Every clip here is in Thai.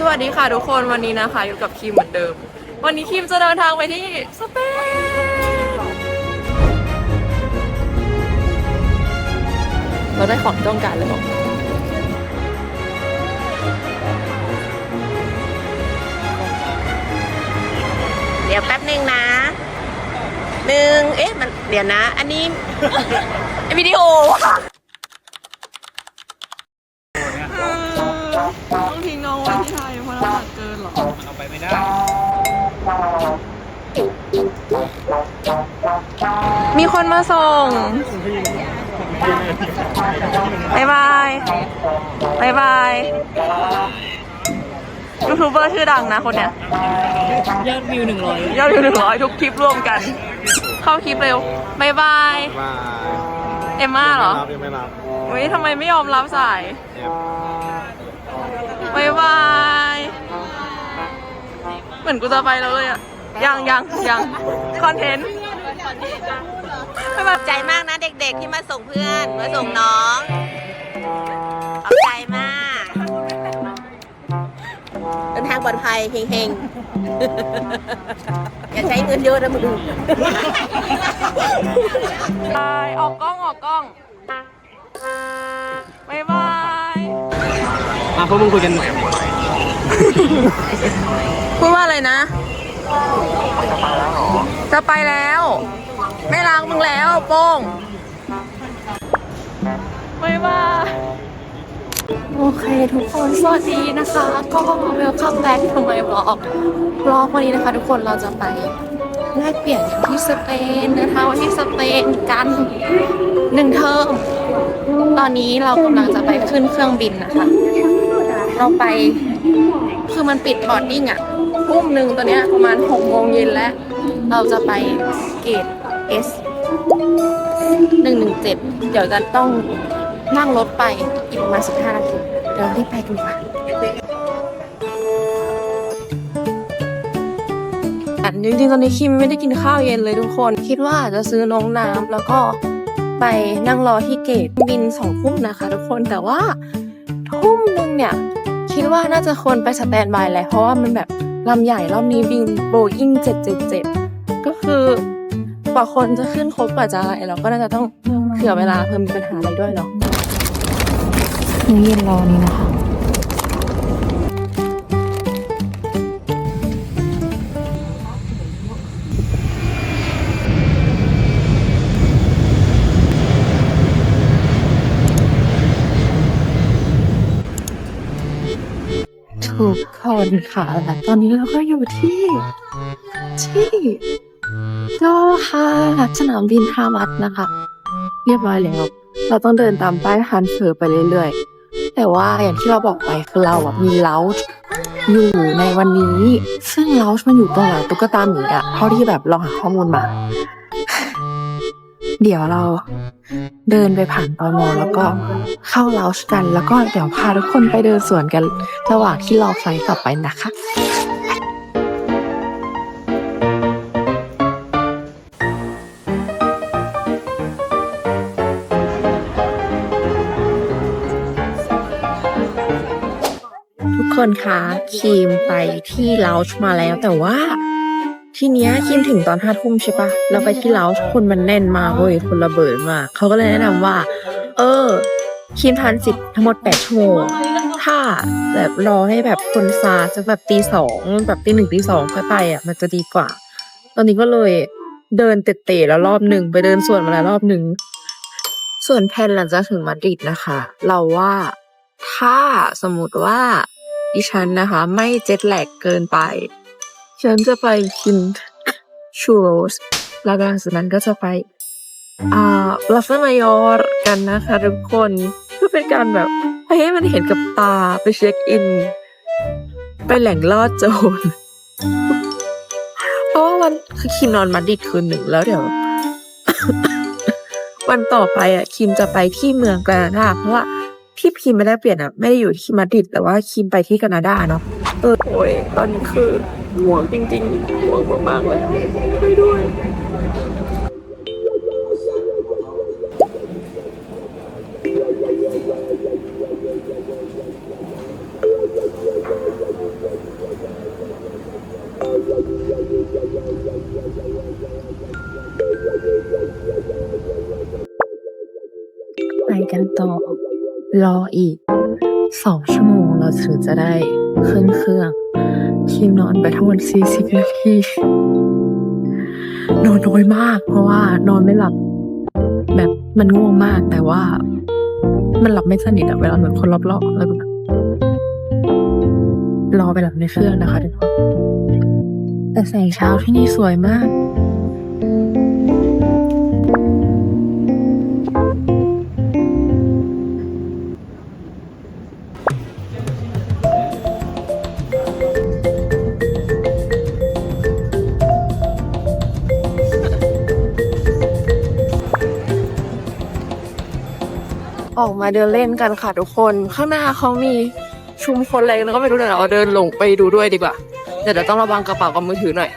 สวัสดีค่ะทุกคนวันนี้นะคะอยู่กับคิมเหมือนเดิม วันนี้คิมจะเดินทางไปที่สเปนเราได้ของที่ต้องการแล้วเดี๋ยวแป๊บหนึ่งนะหนึ่งเอ๊ะมันเดี๋ยวนะ อันนี้ วิดีโอ ต้องทิ้งน้องไว้ที่ไทย เพราะน้ำหนักเกินเหรอเอาไปไม่ได้ มีคนมาส่งบายบายบายบายยูทูบเบอร์ชื่อดังนะคนเนี้ย ยอดวิวหนึ่งร้อยยอดวิวหนึ่งร้อยทุกคลิปร่วมกัน เข้าคลิปเร็วบายบายมาเอมม่าเหรอยังไม่รับเฮ้ยทำไมไม่ยอมรับสายแอบบ เหมือนกูจะไปแล้วเลยอะยังยังยังคอนเทนต์ไม่มาขอบใจมากนะเด็กๆที่มาส่งเพื่อน มาส่งน้องขอบใจมากเดินทางปลอดภัยเฮงๆ อย่าใช้เงินเยอะนะมึงบายออกกล้องออกกล้องบายบายอะพวกมึงคุยกัน พูดว่าอะไรนะ จะไปแล้ว ไม่รักมึงแล้วโป้งบายบาโอเคทุกคนสวัสดีนะคะ ก็เวลคัมแบ็กทำไมบล็อกบล็อกวันนี้นะคะ ทุกคนเราจะไปแลกเปลี่ยนกันที่สเปนนะคะวันที่สเปนกันหนึ่งเทอมตอนนี้เรากำลังจะไปขึ้นเครื่องบินนะคะ เราไป คือมันปิดบอร์ดดิ้งอะทุ่มหนึ่งตอนเนี้ยประมาณหกโมงเย็นแล้ว เราจะไปเกต S หนึ่งหนึ่งเจ็ดเดี๋ยวจะต้องนั่งรถไปอีกประมาณสิบห้านาทีเดี๋ยวรีบไปกันดีกว่าจริงๆตอนนี้คิมไม่ได้กินข้าวเย็นเลยทุกคน คิดว่าจะซื้อน้องน้ำแล้วก็ไปนั่งรอที่เกตบินสองทุ่มนะคะทุกคนแต่ว่าทุ่มหนึ่งเนี่ย คิดว่าน่าจะควรไปสแตนบายแหละเพราะว่ามันแบบลำใหญ่รอบนี้บินโบอิ้ง777 ก็คือกว่าคนจะขึ้นครบกว่าจะอะไรเราก็น่าจะต้องเผื่อเวลาเพิ่มมีปัญหาอะไรด้วยเนาะมื้อเย็นรอนี้นะคะ ทุกคนค่ะและตอนนี้เราก็อยู่ที่ที่โดฮาสนามบินฮามัดนะคะ เรียบร้อยแล้ว เราต้องเดินตามป้ายฮันเฟอร์ไปเรื่อยๆ แต่ว่าอย่างที่เราบอกไปคือเราอะมีเลาจ์อยู่ในวันนี้ ซึ่งเลาจ์มันอยู่ตรงหลังตุ๊กตาหมีอะเท่าที่แบบเราหาข้อมูลมา เดี๋ยวเราเดินไปผ่านตอมอแล้วก็เข้าเลาจ์กัน แล้วก็เดี๋ยวพาทุกคนไปเดินสวนกัน ระหว่างที่รอไฟล์กลับไปนะคะทุกคนคะคีมไปที่เลาจ์มาแล้วแต่ว่า ทีเนี้ยคิมถึงตอนห้าทุ่มใช่ปะเราไปที่เลาจ์คนมันแน่นมากเว้ยคนระเบิดมากเขาก็เลยแนะนำว่า เออคิมทานสิทธิ์ทั้งหมดแปดชั่วโมงถ้าแบบรอให้แบบคนซาสักแบบตีสองแบบตีหนึ่งตีสองค่อยไปอะมันจะดีกว่า ตอนนี้ก็เลยเดินเตะๆแล้วรอบหนึ่งไปเดินสวนมาแล้วรอบหนึ่งส่วนแผนหลังจากถึงมาดริดนะคะ เราว่าถ้าสมมติว่าดิฉันนะคะ ไม่เจ็ตแลกเกินไป ฉันจะไปกินชูโรสแล้วก็หลังจากนั้นก็จะไปอ่าลาฟมายอร์กันนะคะทุกคนเพื่อเป็นการแบบให้มันเห็นกับตาไปเช็คอิน ไปแหล่งล่อโจรเพราะว่าวันคือคิมนอนมาดิดคืนหนึ่งแล้วเดี๋ยว วันต่อไปอะคิมจะไปที่เมืองแกรนาดาเพราะว่าที่คิมไม่ได้เปลี่ยนอะไม่ได้อยู่ที่มาดิดแต่ว่าคิมไปที่แคนาดาเนาะเออโอ้ยตอนนี้คือ ห่วงจริงๆห่วงมากๆเลยช่วยด้วยไปกันต่อ รออีกสองชั่วโมงเราถึงจะได้ขึ้นเครื่อง คิมนอนไปทั้งหมด40นาทีนอนน้อยมาก เพราะว่านอนไม่หลับ แบบมันง่วงมาก แต่ว่า มันหลับไม่สนิทอะเวลาเหมือนคนรอบๆแล้วแบบรอไปหลับในเครื่องนะคะทุกคนแต่แสงเช้าที่นี่สวยมาก ออกมาเดินเล่นกันค่ะทุกคน ข้างหน้าเขามีชุมคนอะไรกันก็ไม่รู้เดี๋ยวเราเดินหลงไปดูด้วยดีกว่าเดี๋ยวเราต้องระวังกระเป๋ากับมือถือหน่อย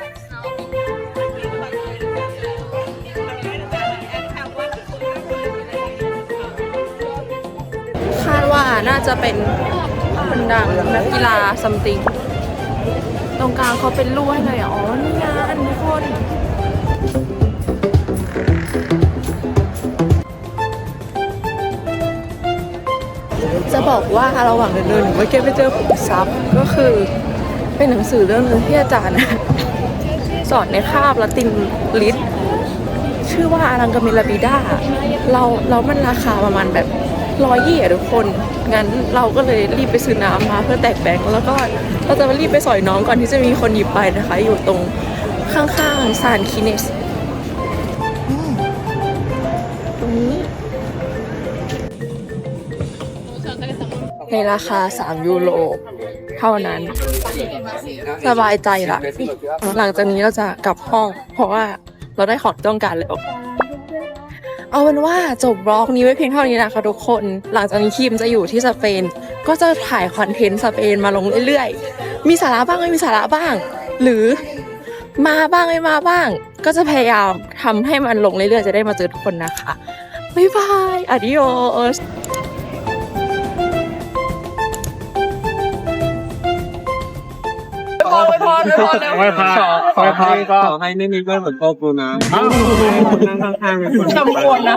คาดว่าน่าจะเป็นคนดังนักกีฬาซัมติง ตรงกลางเขาเป็นลู่ให้เลยอ๋อนี่งอันทุกคน จะบอกว่าระหว่างเดินๆหนูเมื่อกี้ไปเจอขุมทรัพย์ก็คือเป็นหนังสือเรื่องนึงที่อาจารย์สอนในคาบละตินลิศชื่อว่าอารังกามิลาบิดาเราเรามันราคาประมาณแบบร้อยยี่อะทุกคน งั้นเราก็เลยรีบไปซื้อน้ำมาเพื่อแตกแบงค์แล้วก็เราจะมารีบไปสอยน้องก่อนที่จะมีคนหยิบไปนะคะ อยู่ตรงข้างๆซานคิเนส ในราคา 3 ยูโรเท่านั้น สบายใจละหลังจากนี้เราจะกลับห้อง เพราะว่าเราได้ของต้องการแล้วเอาเป็นว่าจบบล็อกนี้ไว้เพียงเท่านี้นะคะทุกคน หลังจากนี้คิมจะอยู่ที่สเปน ก็จะถ่ายคอนเทนต์สเปนมาลงเรื่อยๆ มีสาระบ้างไม่มีสาระบ้าง หรือมาบ้างไม่มาบ้าง ก็จะพยายามทำให้มันลงเรื่อยๆ จะได้มาเจอทุกคนนะคะ บ๊ายบาย อดิโอส ไม่พาไม่พาก็ ขอให้ไม่มีเพื่อนเหมือนโกกูนะนั่งข้างๆจำควรนะ